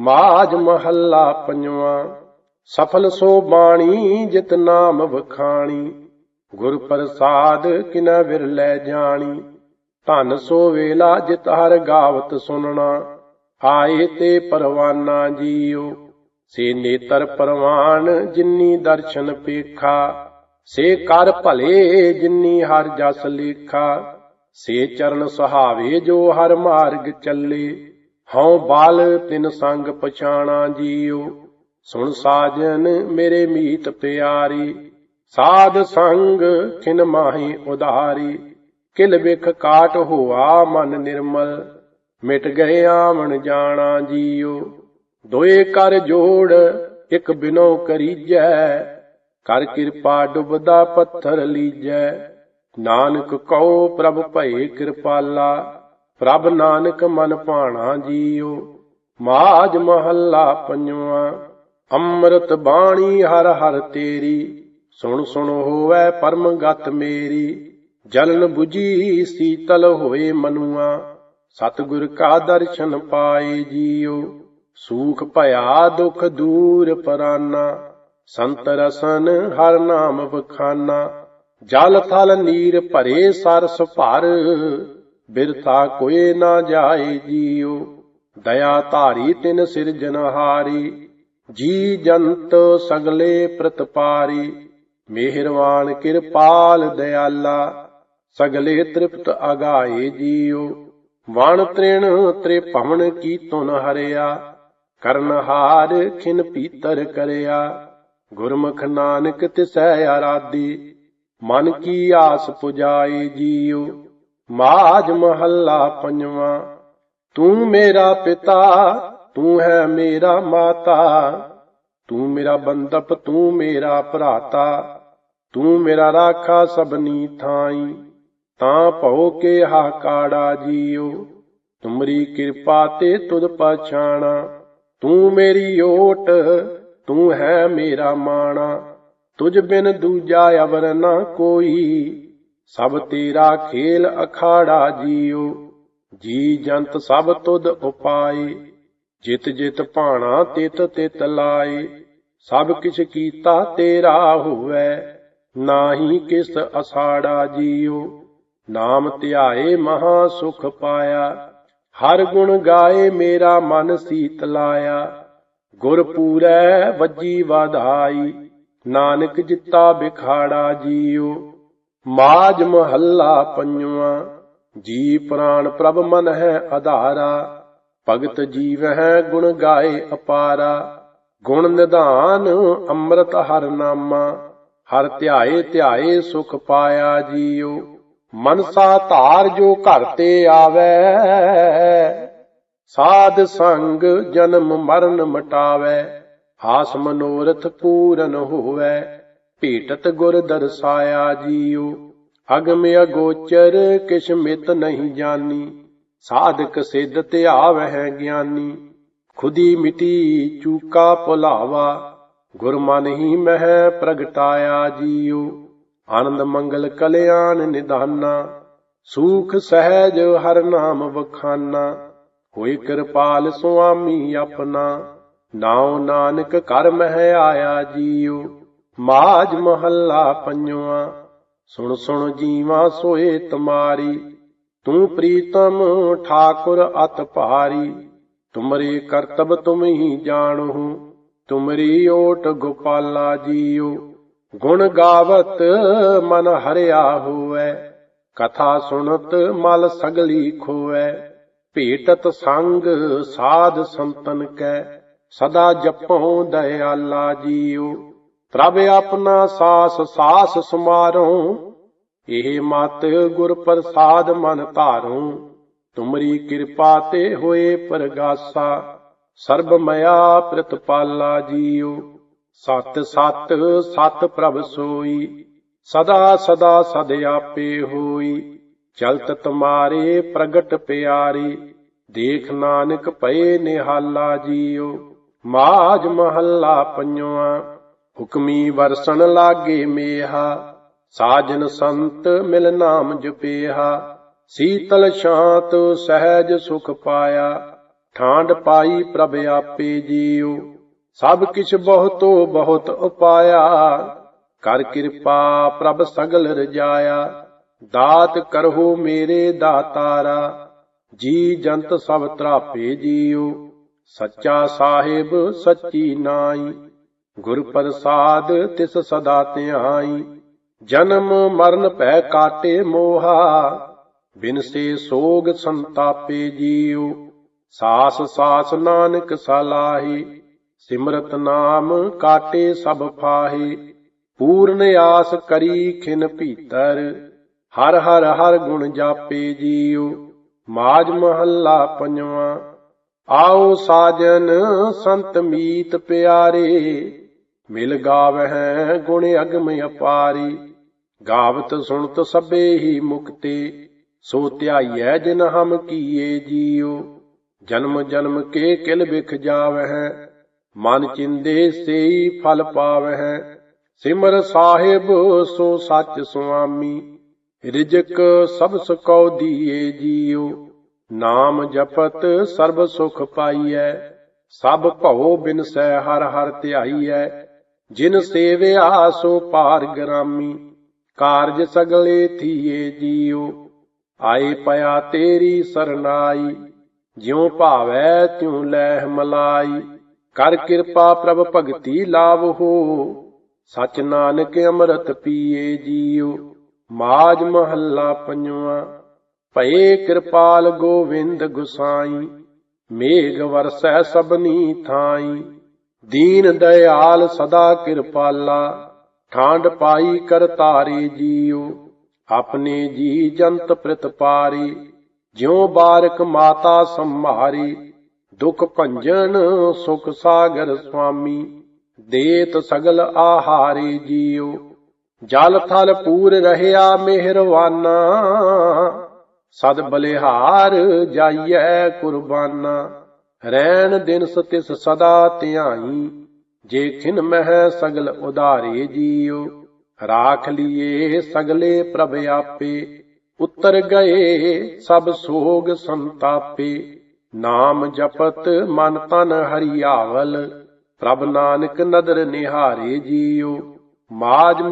ਮਾਜ ਮਹੱਲਾ ਪੰਜਵਾਂ। ਸਫਲ ਸੋ ਬਾਣੀ, ਜਿਤ ਨਾਮ ਵਖਾਣੀ। ਗੁਰ ਪ੍ਰਸਾਦ ਕਿਨਾ ਵਿਰਲੇ ਜਾਣੀ। ਧਨ ਸੋ ਵੇਲਾ, ਜਿਤ ਹਰ ਗਾਵਤ ਸੁਨਣਾ। ਆਏ ਤੇ ਪਰਵਾਨਾ ਜੀਓ। ਸੇ ਨੇਤਰ ਪਰਵਾਨ, ਜਿਨੀ ਦਰਸ਼ਨ ਪੇਖਾ। ਸੇ ਕਰ ਭਲੇ, ਜਿਨੀ ਹਰ ਜਸ ਲੇਖਾ। ਸੇ ਚਰਨ ਸੁਹਾਵੇ, ਜੋ ਹਰ ਮਾਰਗ ਚੱਲੇ। ਹਉ ਬਾਲ ਤਿਨ ਸੰਗ ਪਛਾਣਾ ਜੀਓ ਸੁਣ ਸਾਜਨ ਮੇਰੇ ਮੀਤ ਪਿਆਰੀ, ਸਾਧ ਸੰਗ ਖਿਨ ਮਾਹੀ ਉਧਾਰੀ, ਕਿਲ ਵਿਖ ਕਾਟ ਹੋਆ ਮਨ ਨਿਰਮਲ, ਮਿਟ ਗਏ ਆਵਣ ਜਾਣਾ ਜੀਓ ਦੋਏ ਕਰ ਜੋੜ ਇਕ ਬਿਨੋ ਕਰੀਜੈ, ਕਰ ਕਿਰਪਾ ਡੁੱਬਦਾ ਪੱਥਰ ਲੀਜੈ, ਨਾਨਕ ਕਉ ਪ੍ਰਭ ਭਏ ਕਿਰਪਾਲਾ ਪ੍ਰਭ ਨਾਨਕ ਮਨ ਭਾਣਾ ਜੀਓ ਮਾਜ ਮਹੱਲਾ ਪੰਜਵਾਂ, ਅੰਮ੍ਰਿਤ ਬਾਣੀ ਹਰ ਹਰ ਤੇਰੀ, ਸੁਣ ਸੁਣ ਹੋਵੇ ਪਰਮ ਗਤ ਮੇਰੀ ਜਲਨ 부ਜੀ ਸੀਤਲ ਹੋਏ ਮਨੁਆ, ਸਤਿਗੁਰ ਕਾ ਦਰਸ਼ਨ ਪਾਏ ਜੀਓ, ਸੂਖ ਭਇਆ ਦੁਖ ਦੂਰ ਪਰਾਨਾ, ਸੰਤ ਰਸਨ ਹਰ ਨਾਮ ਬਖਾਨਾ ਜਲ ਥਲ ਨੀਰ ਭਰੇ ਸਰਸ ਭਰ ਬਿਰਥਾ ਕੋਏ ਨਾ ਜਾਏ ਜੀਓ ਦਇਆ ਧਾਰੀ ਤਿਨ ਸਿਰਜਨਹਾਰੀ ਜੀ ਜੰਤ ਸਗਲੇ ਪ੍ਰਤਪਾਰੀ ਮਿਹਰਵਾਨ ਕਿਰਪਾਲ ਦਿਆਲਾ, ਸਗਲੇ ਤ੍ਰਿਪਤ ਅਗਾਏ ਜੀਓ ਵਣ ਤ੍ਰਿਣ ਤ੍ਰੇ ਭਵਨ ਕੀ ਤੁਨ ਹਰਿਆ, ਕਰਨ ਖਿਨ ਪੀਤਰ ਕਰਿਆ, ਗੁਰਮੁਖ ਨਾਨਕ ਤਿਸੈ ਆਰਾਧੀ, ਮਨ ਕੀ ਆਸ ਪੁਜਾਏ ਜੀਓ ਮਾਜ ਮਹੱਲਾ ਪੰਜਵਾਂ। ਤੂੰ ਮੇਰਾ ਪਿਤਾ, ਤੂੰ ਹੈ ਮੇਰਾ ਮਾਤਾ। ਤੂੰ ਮੇਰਾ ਬੰਦਪ ਤੂੰ ਮੇਰਾ ਭਰਾਤਾ। ਤੂੰ ਮੇਰਾ ਰਾਖਾ ਸਭਨੀ ਥਾਈ। ਤਾਂ ਭਉ ਕੇ ਹਾ ਕਾੜਾ ਜੀਓ। ਤੁਮਰੀ ਕਿਰਪਾ ਤੇ ਤੁਧ ਪਛਾਣਾ। ਤੂੰ ਮੇਰੀ ਓਟ, ਤੂੰ ਹੈ ਮੇਰਾ ਮਾਣਾ। ਤੁਝ ਬਿਨ ਦੂਜਾ ਅਵਰ ਨਾ ਕੋਈ। ਸਭ ਤੇਰਾ ਖੇਲ ਅਖਾੜਾ ਜੀਓ, ਜੀ ਜੰਤ ਸਭ ਤੁਧ ਉਪਾਏ, ਜਿਤ ਜਿਤ ਭਾਣਾ ਤਿਤ ਤਿਤ ਲਾਏ, ਸਭ ਕਿਛ ਕੀਤਾ ਤੇਰਾ ਹੋਵੇ, ਨਾਹੀ ਕਿਸ ਅਸਾੜਾ ਜੀਓ, ਨਾਮ ਧਿਆਏ ਮਹਾ ਸੁਖ ਪਾਇਆ, ਹਰ ਗੁਣ ਗਾਏ ਮੇਰਾ ਮਨ ਸੀਤ ਲਾਇਆ, ਗੁਰ ਪੂਰੈ ਵੱਜੀ ਵਾਧਾਈ, ਨਾਨਕ ਜਿੱਤਾ ਬਿਖਾੜਾ ਜੀਓ। ਮਾਜ ਮਹੱਲਾ ਪੰਜਵਾਂ, ਜੀ ਪ੍ਰਾਨ ਪ੍ਰਭ ਮਨ ਹੈ ਆਧਾਰਾ ਭਗਤ ਜੀਵ ਹੈ ਗੁਣ ਗਾਏ ਅਪਾਰਾ, ਗੁਣ ਨਿਧਾਨ ਅੰਮ੍ਰਿਤ ਹਰ ਨਾਮਾ, ਹਰ ਧਿਆਏ ਧਿਆਏ ਸੁਖ ਪਾਇਆ ਜੀਓ ਮਨਸਾ ਧਾਰ ਜੋ ਘਰ ਤੇ ਆਵੇ, ਸਾਧ ਸੰਗ ਜਨਮ ਮਰਨ ਮਟਾਵੇ, ਹਾਸ ਮਨੋਰਥ ਪੂਰਨ ਹੋਵੇ ਭੇਟਤ ਗੁਰ ਦਰਸਾਇਆ ਜੀਉ। ਅਗਮ ਅਗੋਚਰ, ਕਿਛ ਮਿਤ ਨਹੀਂ ਜਾਣੀ ਸਾਧਕ ਸਿੱਧ ਤੇ ਆਵਹਿ ਗਿਆਨੀ। ਖੁਦੀ ਮਿਟੀ ਚੂਕਾ ਭੁਲਾਵਾ। ਗੁਰਮਨ ਹੀ ਮਹਿ ਪ੍ਰਗਟਾਇਆ ਜੀਉ। ਆਨੰਦ ਮੰਗਲ ਕਲਿਆਣ ਨਿਧਾਨਾ। ਸੂਖ ਸਹਿਜ ਹਰ ਨਾਮ ਵਖਾਨਾ। ਹੋਈ ਕਿਰਪਾਲ ਸੁਆਮੀ ਆਪਣਾ। ਨਾਉ ਨਾਨਕ ਕਰ ਮਹਿ ਆਇਆ ਜੀਉ। ਮਾਜ ਮਹੱਲਾ ਪੰਜਵਾ, ਸੁਣ ਸੁਣ ਜੀਵਾ ਸੋਏ ਤੁਮਾਰੀ, ਤੂੰ ਪ੍ਰੀਤਮ ਠਾਕੁਰ ਅਤ ਭਾਰੀ, ਤੁਮਰੇ ਕਰਤਬ ਤੁਮ ਹੀ ਜਾਣਹੁ, ਤੁਮਰੀ ਓਟ ਗੋਪਾਲਾ ਜੀਓ ਗੁਣ ਗਾਵਤ ਮਨ ਹਰਿਆ ਹੋਵੇ, ਕਥਾ ਸੁਣਤ ਮਲ ਸਗਲੀ ਖੋਵੇ, ਭੇਟਤ ਸੰਗ ਸਾਧ ਸੰਤਨ ਕੈ, ਸਦਾ ਜਪਉ ਦਇਆਲਾ ਜੀਓ ਪ੍ਰਭ ਆਪਣਾ ਸਾਸ ਸਾਸ ਸਮਾਰੋ ਇਹ ਮਤ ਗੁਰ ਪ੍ਰਸਾਦ ਮਨ ਧਾਰੋ ਤੁਮਰੀ ਕਿਰਪਾ ਤੇ ਹੋਏ ਪਰਗਾਸਾ ਸਰਬ ਮਇਆ ਪ੍ਰਤਪਾਲਾ ਜੀਉ। ਸਤ ਸਤ ਸਤ ਪ੍ਰਭ ਸੋਈ, ਸਦਾ ਸਦਾ ਸਦ ਆਪੇ ਹੋਈ। ਚਲਤ ਤੁਮਾਰੇ ਪ੍ਰਗਟ ਪਿਆਰੀ, ਦੇਖ ਨਾਨਕ ਪਏ ਨਿਹਾਲਾ ਜੀਉ। ਮਾਜ ਮਹੱਲਾ ਪੰਜਵਾ ਹੁਕਮੀ ਵਰਸਣ ਲਾਗੇ ਮੇਹਾ, ਸਾਜਨ ਸੰਤ ਮਿਲ ਨਾਮ ਜਪੇਹਾ, ਸੀਤਲ ਸ਼ਾਂਤ ਸਹਿਜ ਸੁਖ ਪਾਇਆ ਠਾਂਡ ਪਾਈ ਪ੍ਰਭ ਆਪੇ ਜੀਉ, ਸਭ ਕਿਛ ਬਹੁਤੋ ਬਹੁਤ ਉਪਾਇਆ, ਕਰ ਕਿਰਪਾ ਪ੍ਰਭ ਸਗਲ ਰਜਾਇਆ, ਦਾਤ ਕਰਹੁ ਮੇਰੇ ਦਾਤਾਰਾ, ਜੀ ਜੰਤ ਸਭ ਤਰਾਪੇ ਜੀਉ, ਸੱਚਾ ਸਾਹਿਬ ਸੱਚੀ ਨਾਈ ਗੁਰ ਪ੍ਰਸਾਦ ਤਿਸ ਸਦਾ ਧਿਆਈ, ਜਨਮ ਮਰਨ ਭੈ ਕਾਟੇ ਮੋਹਾ, ਬਿਨਸੇ ਸੋਗ ਸੰਤਾਪੇ ਜੀਉ, ਸਾਸ ਸਾਸ ਨਾਨਕ ਸਲਾਹੀ, ਸਿਮਰਤ ਨਾਮ ਕਾਟੇ ਸਭ ਫਾਹੀ, ਪੂਰਨ ਆਸ ਕਰੀ ਖਿਨ ਭੀਤਰ, ਹਰ ਹਰ ਹਰ ਗੁਣ ਜਾਪੇ ਜੀਉ, ਮਾਜ ਮਹੱਲਾ ਪੰਜਵਾਂ ਆਓ ਸਾਜਨ ਸੰਤ ਮੀਤ ਪਿਆਰੇ, ਮਿਲ ਗਾਵਹਿ ਗੁਣ ਅਗਮ ਅਪਾਰੀ। ਗਾਵਤ ਸੁਣਤ ਸਭੇ ਹੀ ਮੁਕਤੇ, ਸੋ ਧਿਆਈਐ ਜਿਨ ਹਮ ਕੀਏ ਜੀਉ ਜਨਮ ਜਨਮ ਕੇ ਕਿਲ ਵਿਖ ਜਾਵਹਿ, ਮਨ ਚਿੰਦੇ ਸੇਈ ਫਲ ਪਾਵਹਿ। ਸਿਮਰ ਸਾਹਿਬ ਸੋ ਸੱਚ ਸੁਆਮੀ, ਰਿਜਕ ਸਭ ਸੁਕਉ ਦੀਏ ਜੀਉ ਨਾਮ ਜਪਤ ਸਰਬ ਸੁਖ ਪਾਈਐ, ਸਭ ਭਉ ਬਿਨਸੈ ਹਰ ਹਰ ਧਿਆਈਐ, ਜਿਨ ਸੇਵਿਆ ਸੋ ਪਾਰ ਗ੍ਰਾਮੀ, ਕਾਰਜ ਸਗਲੇ ਥੀਏ ਜੀਉ। ਆਏ ਪਿਆ ਤੇਰੀ ਸਰਨਾਈ, ਜਿਉ ਭਾਵੈ ਤਿਉ ਲੈ ਮਲਾਈ, ਕਰ ਕਿਰਪਾ ਪ੍ਰਭ ਭਗਤੀ ਲਾਭ ਹੋ ਸਚ ਨਾਨਕ ਅੰਮ੍ਰਿਤ ਪੀਏ ਜੀਉ, ਮਾਜ ਮਹੱਲਾ ਪੰਜਵਾਂ। ਭਏ ਕਿਰਪਾਲ ਗੋਵਿੰਦ ਗੁਸਾਈ, ਮੇਘ ਵਰਸੈ ਸਭਨੀ ਥਾਈ। ਦੀਨ ਦਇਆਲ ਸਦਾ ਕਿਰਪਾਲਾ ਠਾਂਡ ਪਾਈ ਕਰ ਤਾਰੇ ਜੀਉ ਆਪਣੇ ਜੀ ਜੰਤ ਪ੍ਰਤਪਾਰੀ ਜਿਉ ਬਾਰਕ ਮਾਤਾ ਸੰਭਾਰੀ। ਦੁਖ ਭੰਜਨ ਸੁਖ ਸਾਗਰ ਸੁਆਮੀ, ਦੇਤ ਸਗਲ ਆਹਾਰੇ ਜੀਉ ਜਲ ਥਲ ਪੂਰ ਰਹਿਆ ਮਿਹਰਵਾਨਾ ਸਦ ਬਲਿਹਾਰ ਜਾਈਐ ਕੁਰਬਾਨਾ। ਰੈਣ ਦਿਨ ਸਤਿਸ ਸਦਾ ਧਿਆਈ। ਜੇ ਖਿਨ ਮਹਿ ਸਗਲ ਉਧਾਰੇ ਜੀਉ ਰਾਖ ਲੀਏ ਸਗਲੇ ਪ੍ਰਭ ਆਪੇ। ਉਤਰ ਗਏ ਸਭ ਸੋਗ ਸੰਤਾਪੇ। ਨਾਮ ਜਪਤ ਮਨ ਤਨ ਹਰਿਆਵਲ। ਪ੍ਰਭ ਨਾਨਕ ਨਦਰ ਨਿਹਾਰੇ ਜੀਉ ਮਾਜ